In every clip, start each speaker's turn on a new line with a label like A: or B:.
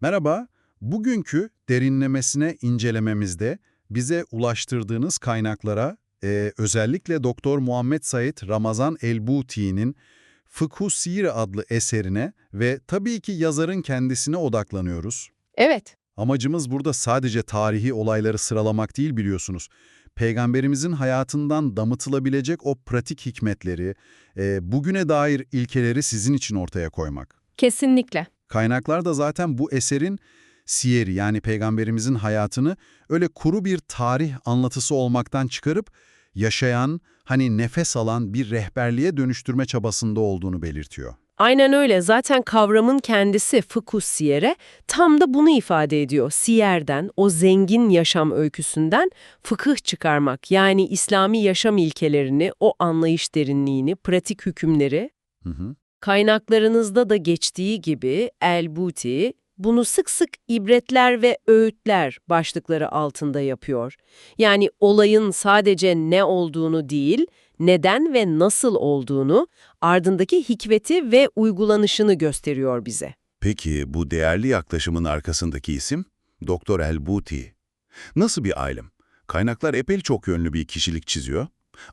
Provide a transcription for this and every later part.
A: Merhaba, bugünkü derinlemesine incelememizde bize ulaştırdığınız kaynaklara e, özellikle Doktor Muhammed Said Ramazan Elbuti'nin Fıkhu Sir adlı eserine ve tabii ki yazarın kendisine odaklanıyoruz.
B: Evet,
A: Amacımız burada sadece tarihi olayları sıralamak değil biliyorsunuz. Peygamberimizin hayatından damıtılabilecek o pratik hikmetleri, e, bugüne dair ilkeleri sizin için ortaya koymak.
B: kesinlikle.
A: Kaynaklar da zaten bu eserin siyeri yani peygamberimizin hayatını öyle kuru bir tarih anlatısı olmaktan çıkarıp yaşayan, hani nefes alan bir rehberliğe dönüştürme çabasında olduğunu belirtiyor.
B: Aynen öyle. Zaten kavramın kendisi fıkhu siyere tam da bunu ifade ediyor. Siyerden, o zengin yaşam öyküsünden fıkıh çıkarmak. Yani İslami yaşam ilkelerini, o anlayış derinliğini, pratik hükümleri
A: Hı hı.
B: Kaynaklarınızda da geçtiği gibi El-Buti bunu sık sık ibretler ve öğütler başlıkları altında yapıyor. Yani olayın sadece ne olduğunu değil, neden ve nasıl olduğunu, ardındaki hikmeti ve uygulanışını gösteriyor bize.
C: Peki bu değerli yaklaşımın arkasındaki isim? Doktor El-Buti. Nasıl bir alim? Kaynaklar epey çok yönlü bir kişilik çiziyor.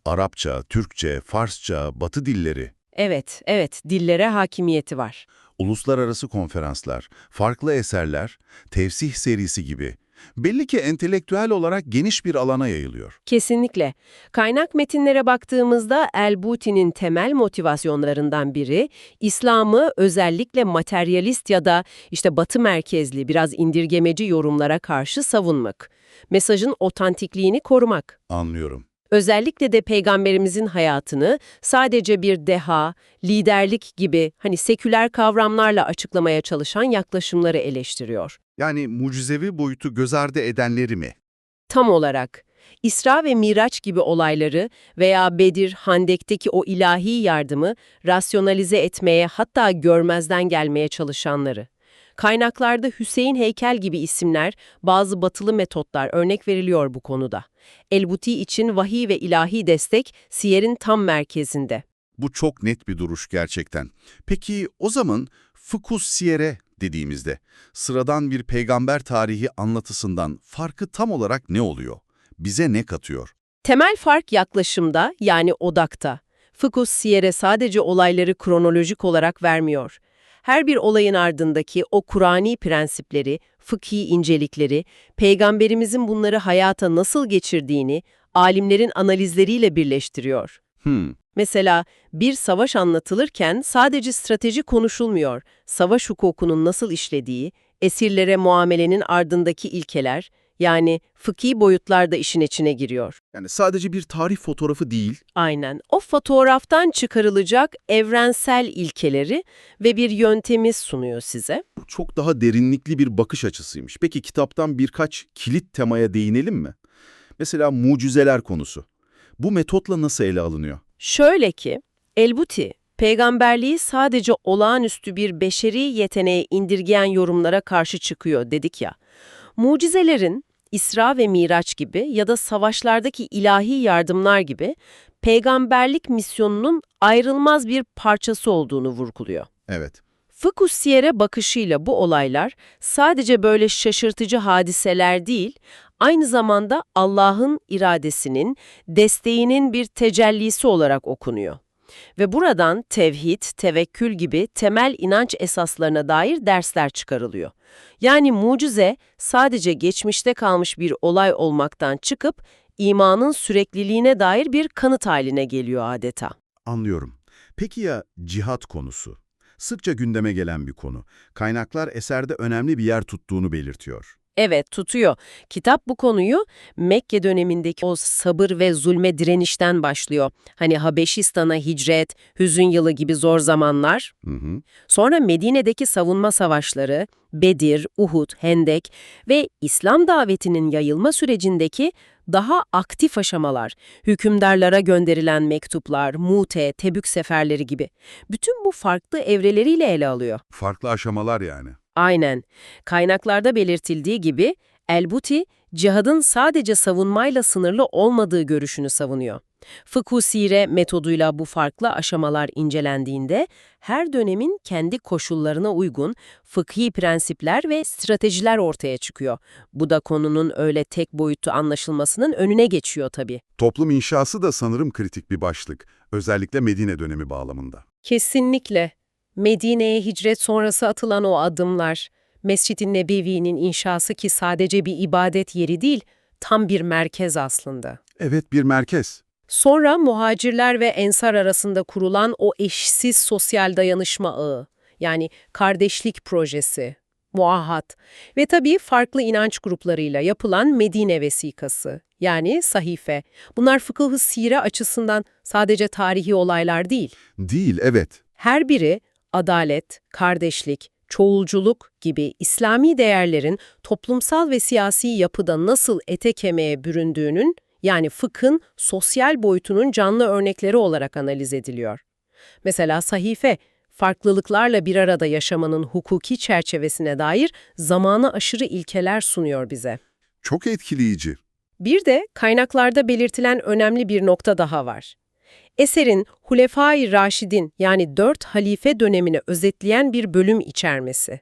C: Arapça, Türkçe, Farsça, Batı dilleri,
B: Evet, evet, dillere hakimiyeti var.
C: uluslararası konferanslar, farklı eserler, tefsih serisi gibi. Belli ki entelektüel olarak geniş bir alana yayılıyor.
B: Kesinlikle. Kaynak metinlere baktığımızda El-Buti'nin temel motivasyonlarından biri, İslam'ı özellikle materyalist ya da işte batı merkezli biraz indirgemeci yorumlara karşı savunmak. Mesajın otantikliğini korumak.
C: Anlıyorum.
B: Özellikle de peygamberimizin hayatını sadece bir deha, liderlik gibi hani seküler kavramlarla açıklamaya çalışan yaklaşımları eleştiriyor.
C: Yani mucizevi boyutu göz ardı edenleri mi?
B: Tam olarak İsra ve Miraç gibi olayları veya Bedir, Handek'teki o ilahi yardımı rasyonalize etmeye hatta görmezden gelmeye çalışanları. Kaynaklarda Hüseyin Heykel gibi isimler, bazı batılı metotlar örnek veriliyor bu konuda. Elbuti için vahiy ve ilahi destek siyerin tam merkezinde.
C: Bu çok net bir duruş gerçekten. Peki o zaman fıkus siyere dediğimizde sıradan bir peygamber tarihi anlatısından farkı tam olarak ne oluyor? Bize ne katıyor?
B: Temel fark yaklaşımda yani odakta. Fıkus siyere sadece olayları kronolojik olarak vermiyor. Her bir olayın ardındaki o Kur'ani prensipleri, fıkhi incelikleri, peygamberimizin bunları hayata nasıl geçirdiğini alimlerin analizleriyle birleştiriyor.
C: Hmm,
B: Mesela bir savaş anlatılırken sadece strateji konuşulmuyor, savaş hukukunun nasıl işlediği, esirlere muamelenin ardındaki ilkeler, yani fıkhi boyutlar da işin içine giriyor.
C: yani sadece bir tarih fotoğrafı değil,
B: Aynen. O fotoğraftan çıkarılacak evrensel ilkeleri ve bir yöntemi sunuyor size.
C: bu çok daha derinlikli bir bakış açısıymış. Peki kitaptan birkaç kilit temaya değinelim mi? Mesela mucizeler konusu. Bu metotla nasıl ele alınıyor?
B: Şöyle ki, Elbuti, peygamberliği sadece olağanüstü bir beşeri yeteneğe indirgeyen yorumlara karşı çıkıyor dedik ya. Mucizelerin İsra ve Miraç gibi ya da savaşlardaki ilahi yardımlar gibi peygamberlik misyonunun ayrılmaz bir parçası olduğunu vurguluyor.
C: Evet.
B: Fıkhu Siyer'e bakışıyla bu olaylar sadece böyle şaşırtıcı hadiseler değil, aynı zamanda Allah'ın iradesinin, desteğinin bir tecellisi olarak okunuyor. Ve buradan tevhid, tevekkül gibi temel inanç esaslarına dair dersler çıkarılıyor. Yani mucize sadece geçmişte kalmış bir olay olmaktan çıkıp imanın sürekliliğine dair bir kanıt haline geliyor adeta.
C: Anlıyorum. Peki ya cihat konusu? Sıkça gündeme gelen bir konu. Kaynaklar eserde önemli bir yer tuttuğunu belirtiyor.
B: Evet, tutuyor. Kitap bu konuyu Mekke dönemindeki o sabır ve zulme direnişten başlıyor. Hani Habeşistan'a hicret, hüzün yılı gibi zor zamanlar.
C: Hı hı.
B: Sonra Medine'deki savunma savaşları, Bedir, Uhud, Hendek ve İslam davetinin yayılma sürecindeki daha aktif aşamalar, hükümdarlara gönderilen mektuplar, Mute, Tebük seferleri gibi. Bütün bu farklı evreleriyle ele alıyor.
C: Farklı aşamalar yani.
B: Aynen. Kaynaklarda belirtildiği gibi Elbuti, cihadın sadece savunmayla sınırlı olmadığı görüşünü savunuyor. Fıkhu sire metoduyla bu farklı aşamalar incelendiğinde her dönemin kendi koşullarına uygun fıkhi prensipler ve stratejiler ortaya çıkıyor. Bu da konunun öyle tek boyutlu anlaşılmasının önüne geçiyor tabii.
C: Toplum inşası da sanırım kritik bir başlık. Özellikle Medine dönemi bağlamında.
B: Kesinlikle. Medine'ye hicret sonrası atılan o adımlar, Mescid-i Nebevi'nin inşası ki sadece bir ibadet yeri değil, tam bir merkez aslında.
C: Evet bir merkez.
B: Sonra muhacirler ve ensar arasında kurulan o eşsiz sosyal dayanışma ağı, yani kardeşlik projesi, muahat ve tabii farklı inanç gruplarıyla yapılan Medine vesikası, yani sahife. Bunlar fıkıh-ı sire açısından sadece tarihi olaylar değil.
C: Değil evet.
B: Her biri adalet, kardeşlik, çoğulculuk gibi İslami değerlerin toplumsal ve siyasi yapıda nasıl ete kemiğe büründüğünün, yani fıkhın sosyal boyutunun canlı örnekleri olarak analiz ediliyor. Mesela sahife, farklılıklarla bir arada yaşamanın hukuki çerçevesine dair zamana aşırı ilkeler sunuyor bize.
C: Çok etkileyici.
B: Bir de kaynaklarda belirtilen önemli bir nokta daha var. Eserin Hulefai Raşidin yani dört halife dönemini özetleyen bir bölüm içermesi.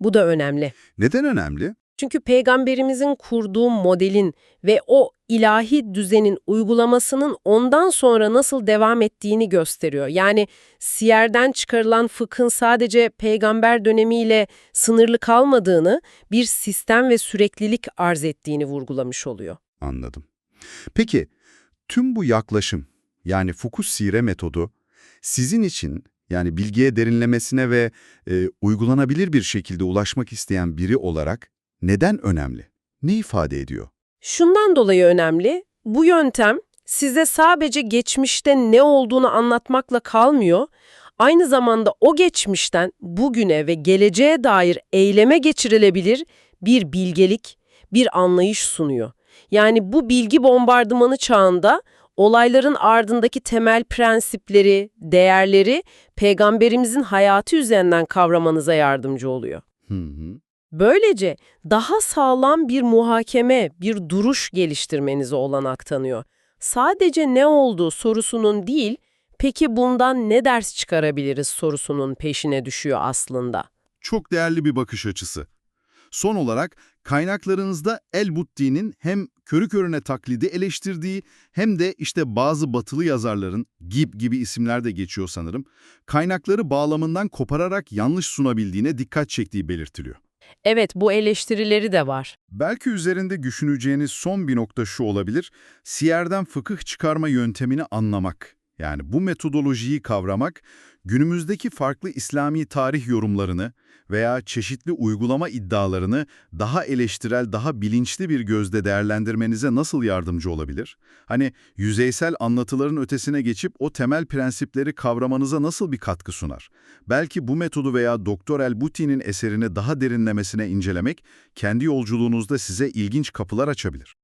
B: Bu da önemli.
C: Neden önemli?
B: Çünkü peygamberimizin kurduğu modelin ve o ilahi düzenin uygulamasının ondan sonra nasıl devam ettiğini gösteriyor. Yani siyerden çıkarılan fıkhın sadece peygamber dönemiyle sınırlı kalmadığını, bir sistem ve süreklilik arz ettiğini vurgulamış oluyor.
C: Anladım. Peki tüm bu yaklaşım yani fokus sire metodu sizin için yani bilgiye derinlemesine ve e, uygulanabilir bir şekilde ulaşmak isteyen biri olarak neden önemli? Ne ifade ediyor?
B: Şundan dolayı önemli, bu yöntem size sadece geçmişte ne olduğunu anlatmakla kalmıyor, aynı zamanda o geçmişten bugüne ve geleceğe dair eyleme geçirilebilir bir bilgelik, bir anlayış sunuyor. Yani bu bilgi bombardımanı çağında olayların ardındaki temel prensipleri, değerleri peygamberimizin hayatı üzerinden kavramanıza yardımcı oluyor.
C: Hı hı.
B: Böylece daha sağlam bir muhakeme, bir duruş geliştirmenize olanak tanıyor. Sadece ne oldu sorusunun değil, peki bundan ne ders çıkarabiliriz sorusunun peşine düşüyor aslında.
C: Çok değerli bir bakış açısı. Son olarak kaynaklarınızda El-Butti'nin hem körü körüne taklidi eleştirdiği hem de işte bazı batılı yazarların, Gib gibi isimler de geçiyor sanırım, kaynakları bağlamından kopararak yanlış sunabildiğine dikkat çektiği belirtiliyor.
B: Evet, bu eleştirileri de var.
C: Belki üzerinde düşüneceğiniz son bir nokta şu olabilir, siyerden fıkıh çıkarma yöntemini anlamak. Yani bu metodolojiyi kavramak, günümüzdeki farklı İslami tarih yorumlarını veya çeşitli uygulama iddialarını daha eleştirel, daha bilinçli bir gözde değerlendirmenize nasıl yardımcı olabilir? Hani yüzeysel anlatıların ötesine geçip o temel prensipleri kavramanıza nasıl bir katkı sunar? Belki bu metodu veya Doktor El-Buti'nin eserini daha derinlemesine incelemek, kendi yolculuğunuzda size ilginç kapılar açabilir.